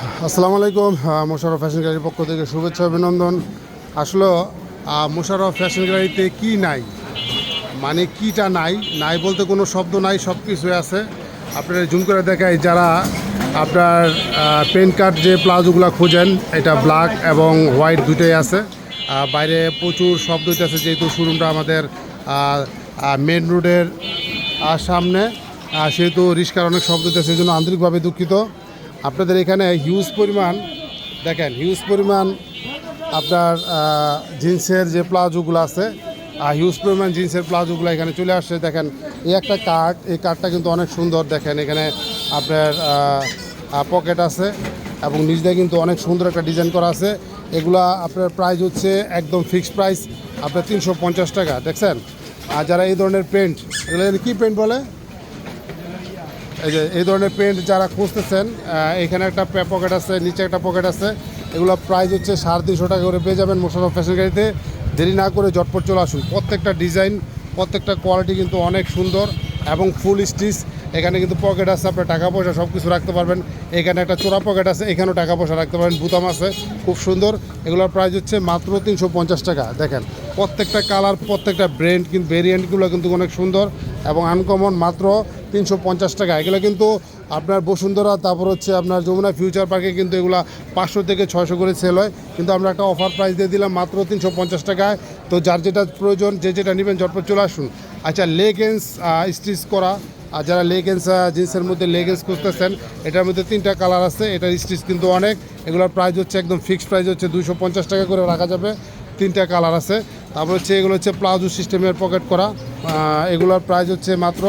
আসসালামু আলাইকুম আহ, মোশাররফ ফ্যাশন গ্যালারির পক্ষ থেকে শুভেচ্ছা অভিনন্দন। আসলে মোশারফ ফ্যাশন গ্যালারিতে কি নাই? মানে কিটা নাই? নাই বলতে কোনো শব্দ নাই সব কিছুই আছে। আপনারা জুম করে দেখাই যারা আপনার পেন কার্ড যে প্লাজোগুলো খোঁজেন এটা ব্ল্যাক এবং হোয়াইট দুটোই আছে। বাইরে প্রচুর শব্দ হইতেছে যেহেতু শোরুমটা আমাদের মেন রোডের সামনে। সেহেতু রিস্কার অনেক শব্দ হইতেছে এই জন্য আন্তরিকভাবে দুঃখিত। আপনাদের এখানে হিউজ পরিমাণ, দেখেন হিউজ পরিমাণ আপনার জিন্সের যে প্লাজোগুলো আছে আর হিউজ পরিমাণ জিন্সের প্লাজোগুলো এখানে চলে আসছে। দেখেন, এই একটা কার্ড এই কার্ডটা কিন্তু অনেক সুন্দর। দেখেন, এখানে আপনার পকেট আছে এবং নিচ দিয়ে কিন্তু অনেক সুন্দর একটা ডিজাইন করা আছে। এগুলা আপনার প্রাইস হচ্ছে একদম ফিক্সড প্রাইস আপনার তিনশো পঞ্চাশ টাকা, দেখছেন? আর যারা এই ধরনের পেন্ট এগুলো কী পেন্ট বলে? এই যে, এই ধরনের পেন্ট যারা খুঁজতেছেন এখানে একটা পকেট আছে, নিচে একটা পকেট আছে। এগুলো প্রাইস হচ্ছে সাড়ে তিনশো টাকা করে পেয়ে যাবেন মোশারফ ফ্যাশন গাড়িতে। দেরি না করে জটপট চলে আসুন। প্রত্যেকটা ডিজাইন প্রত্যেকটা কোয়ালিটি কিন্তু অনেক সুন্দর এবং ফুল স্টিচ এখানে কিন্তু পকেট আছে, আপনার টাকা পয়সা সব কিছু রাখতে পারবেন। এখানে একটা চোরা পকেট আছে, এখানেও টাকা পয়সা রাখতে পারবেন। বুতাম আছে, খুব সুন্দর। এগুলোর প্রাইস হচ্ছে মাত্র তিনশো পঞ্চাশ টাকা। দেখেন, প্রত্যেকটা কালার প্রত্যেকটা ব্র্যান্ড কিন্তু ভেরিয়েন্টগুলো কিন্তু অনেক সুন্দর এবং আনকমন মাত্র তিনশো পঞ্চাশ টাকা। এগুলো কিন্তু আপনার বসুন্ধরা, তারপর হচ্ছে আপনার যমুনা ফিউচার পার্কে কিন্তু এগুলো পাঁচশো থেকে ছয়শো করে সেল হয়। কিন্তু আমরা একটা অফার প্রাইস দিয়ে দিলাম মাত্র তিনশো পঞ্চাশ টাকায়। তো যার যেটা প্রয়োজন, যে যেটা নেবেন, ঝটপট চলে আসুন। আচ্ছা লেগেন্স স্টিচ করা আর যারা লেগেন্স জিন্সের মধ্যে লেগেন্স খুঁজতেছেন, এটার মধ্যে তিনটা কালার আছে। এটার স্টিচ কিন্তু অনেক। এগুলোর প্রাইস হচ্ছে একদম ফিক্সড প্রাইস হচ্ছে দুশো পঞ্চাশ টাকা করে রাখা যাবে। তিনটা কালার আছে। তারপর হচ্ছে এগুলো হচ্ছে প্লাজো সিস্টেমের পকেট করা। এগুলোর প্রাইস হচ্ছে মাত্র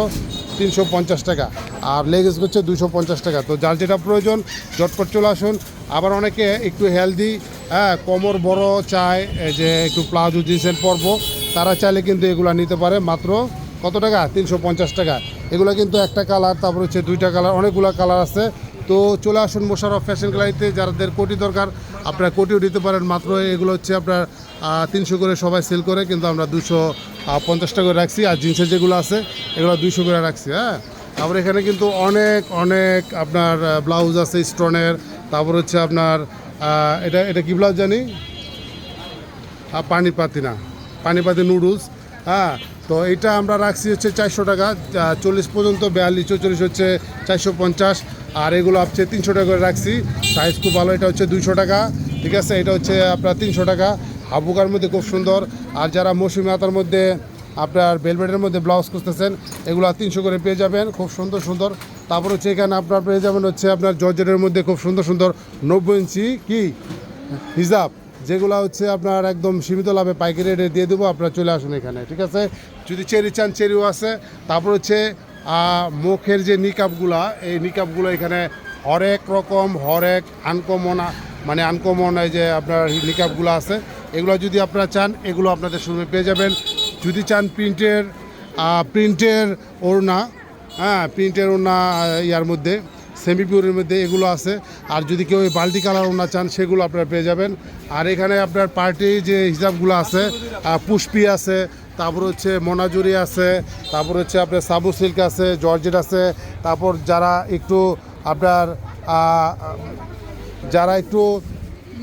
তিনশো পঞ্চাশ টাকা। আর লেগেস হচ্ছে দুশো পঞ্চাশ টাকা। তো যার যেটা প্রয়োজন, ঝটপট চলে আসুন। আবার অনেকে একটু হেলদি হ্যাঁ কোমর বড় চায় যে একটু প্লাজো জিন্সের পর্ব, তারা চাইলে কিন্তু এগুলো নিতে পারে। মাত্র কত টাকা? তিনশো পঞ্চাশ টাকা। এগুলো কিন্তু একটা কালার, তারপর হচ্ছে দুইটা কালার, অনেকগুলো কালার আছে। তো চলে আসুন মোশারফ ফ্যাশন গ্যালারিতে, যাদের কোটি দরকার, আপনারা কোটিও দিতে পারেন। মাত্র এগুলো হচ্ছে আপনার তিনশো করে সবাই সেল করে, কিন্তু আমরা দুশো পঞ্চাশ টাকা করে রাখছি। আর জিন্সের যেগুলো আছে, এগুলো দুইশো করে রাখছি হ্যাঁ? তারপর এখানে কিন্তু অনেক অনেক আপনার ব্লাউজ আছে, স্টোনের। তারপর হচ্ছে আপনার এটা এটা কি ব্লাউজ জানি? আর পানিপাতি না পানিপাতি নুডলস হ্যাঁ? তো এটা আমরা রাখছি হচ্ছে চারশো টাকা চল্লিশ পর্যন্ত বিয়াল্লিশ চল্লিশ হচ্ছে চারশো পঞ্চাশ, আর এগুলো হচ্ছে তিনশো টাকা করে রাখছি। সাইজ খুব ভালো, এটা হচ্ছে দুইশো টাকা, ঠিক আছে? এটা হচ্ছে আপনার তিনশো টাকা। হাবুকার মধ্যে খুব সুন্দর, আর যারা মৌসুমি আতার মধ্যে আপনার বেলভেটের মধ্যে ব্লাউজ খুঁজতেছেন, এগুলো তিনশো করে পেয়ে যাবেন, খুব সুন্দর সুন্দর। তারপর হচ্ছে এখানে আপনার পেয়ে যাবেন হচ্ছে আপনার জর্জেটের মধ্যে খুব সুন্দর সুন্দর নব্বই ইঞ্চি কি? হিজাব। যেগুলো হচ্ছে আপনার একদম সীমিত লাভে পাইকারি রেটে দিয়ে দেবো, আপনারা চলে আসুন এখানে, ঠিক আছে? যদি চেরি চান, চেরিও আছে। তারপর হচ্ছে মুখের যে নিকাপগুলা এই নিকাপগুলো এখানে হরেক রকম, হরেক আনকমন মানে আনকমন এই যে আপনার নিকাপগুলো আছে। এগুলো যদি আপনারা চান, এগুলো আপনাদের শুরু পেয়ে যাবেন। যদি চান প্রিন্টের প্রিন্টের ওড়না হ্যাঁ প্রিন্টের ওড়না ইয়ার মধ্যে সেমি পিওরের মধ্যে এগুলো আছে। আর যদি কেউ এই বাল্টি কালার ওনা চান, সেগুলো আপনারা পেয়ে যাবেন। আর এখানে আপনার পার্টি যে হিসাবগুলো আছে পুষ্পি আছে, তারপর হচ্ছে মোনাজুরি আছে, তারপর হচ্ছে আপনার সাবু সিল্ক আছে, জর্জেট আছে, তারপর যারা একটু আপনার যারা একটু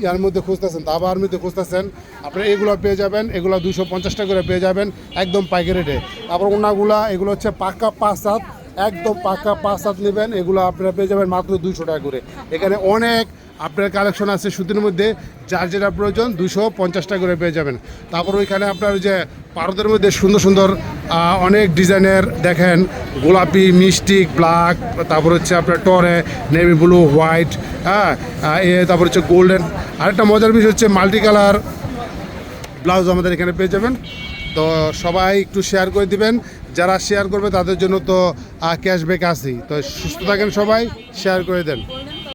ইয়ার মধ্যে খুঁজতেছেন দাবার মধ্যে খুঁজতেছেন, আপনারা এগুলো পেয়ে যাবেন। এগুলো দুশো পঞ্চাশ টাকা করে পেয়ে যাবেন, একদম পাইকারি রেটে তারপর ওনাগুলা এগুলো হচ্ছে পাক্কা পাঁচ হাত একদম পাকা পাঁচ হাত নেবেন, এগুলো আপনারা পেয়ে যাবেন মাত্র দুশো টাকা করে। এখানে অনেক আপনার কালেকশন আছে সুতির মধ্যে, যার যেটা প্রয়োজন দুশো পঞ্চাশ টাকা করে পেয়ে যাবেন। তারপর ওইখানে আপনার যে পারদের মধ্যে সুন্দর সুন্দর অনেক ডিজাইনের দেখেন, গোলাপি, মিষ্টি ব্ল্যাক তারপর হচ্ছে আপনার টরে নেভি ব্লু হোয়াইট হ্যাঁ এ, তারপর হচ্ছে গোল্ডেন আরেকটা মজার বিষয় হচ্ছে মাল্টি কালার ব্লাউজ আমাদের এখানে পেয়ে যাবেন। তো সবাই একটু শেয়ার করে দিবেন। যারা শেয়ার করবে তাদের জন্য তো ক্যাশব্যাক আছেই। তো সুস্থ থাকেন সবাই শেয়ার করে দেন।